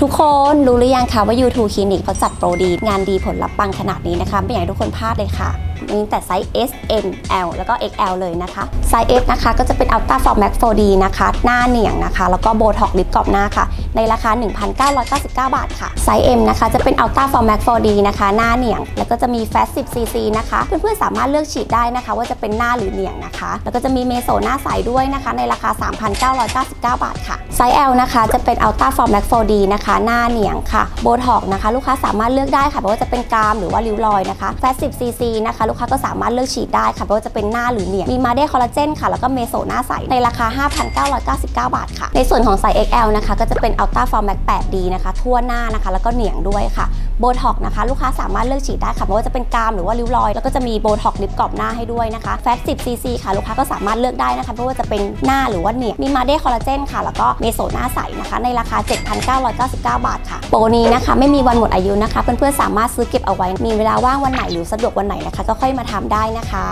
ทุกคนรู้หรือยังคะว่า U2 Clinic เขาจัดโปรดี งานดีผลลัพธ์ปังขนาดนี้นะคะ ไม่อยากให้ทุกคนพลาดเลยค่ะ มีแต่ไซส์ S M L แล้วก็ XL เลยนะคะ ไซส์ S นะคะก็จะเป็น Ultra Form Max 4D นะคะ หน้าเหนียงนะคะ แล้วก็โบท็อกลิปกรอบหน้าค่ะ ในราคา 1,999 บาทค่ะ ไซส์ M นะคะจะเป็น Ultra Form Max 4D นะคะ หน้าเหนียง แล้วก็จะมี Fat 10 cc นะคะ เพื่อนๆสามารถเลือกฉีดได้นะคะ ว่าจะเป็นหน้าหรือเหนียงนะคะ แล้วก็จะมีเมโซหน้าใสด้วยนะคะ ในราคา 3,999 บาทค่ะ ไซส์ L นะคะจะเป็น Ultra Form Max 4D นะคะ หน้าเหนียงค่ะ โบท็อกนะคะ ลูกค้าสามารถเลือกได้ค่ะไม่ว่าจะเป็นกรามหรือว่าริ้วรอยนะคะ Fat 10 cc นะคะลูกค้าก็สามารถเลือกฉีดได้ค่ะไม่ว่าจะเป็นหน้าหรือเหนียงมีมาเดคอลลาเจนค่ะแล้วก็เมโซหน้าใสในราคา 5,999 บาทค่ะ ในส่วนของไซส์ XL นะคะก็จะเป็นอัลตราฟอร์แม็ก 8D นะคะ ทั่วหน้านะคะ แล้วก็เหนียงด้วยค่ะ โบท็อกนะคะ ลูกค้าสามารถเลือกฉีดได้ค่ะไม่ว่าจะเป็นกรามหรือว่าริ้วรอย แล้วก็จะมีโบท็อกลิปกรอบหน้าให้ด้วยนะคะ Fat 10 cc ค่ะลูกค้าก็สามารถเลือกได้นะคะไม่ว่าจะเป็นหน้าหรือว่าเหนียมีมาเดคอลลาเจนค่ะ แล้วก็เมโซหน้าใสนะคะ ในราคา 7,999 บาทค่ะโปรนี้นะคะ ไม่มีวันหมดอายุนะคะเพื่อนๆสามารถซื้อเก็บเอาไว้มีเวลาว่างวันไหนหรือสะดวกวันไหนนะคะ ก็ค่อยมาทำได้นะคะ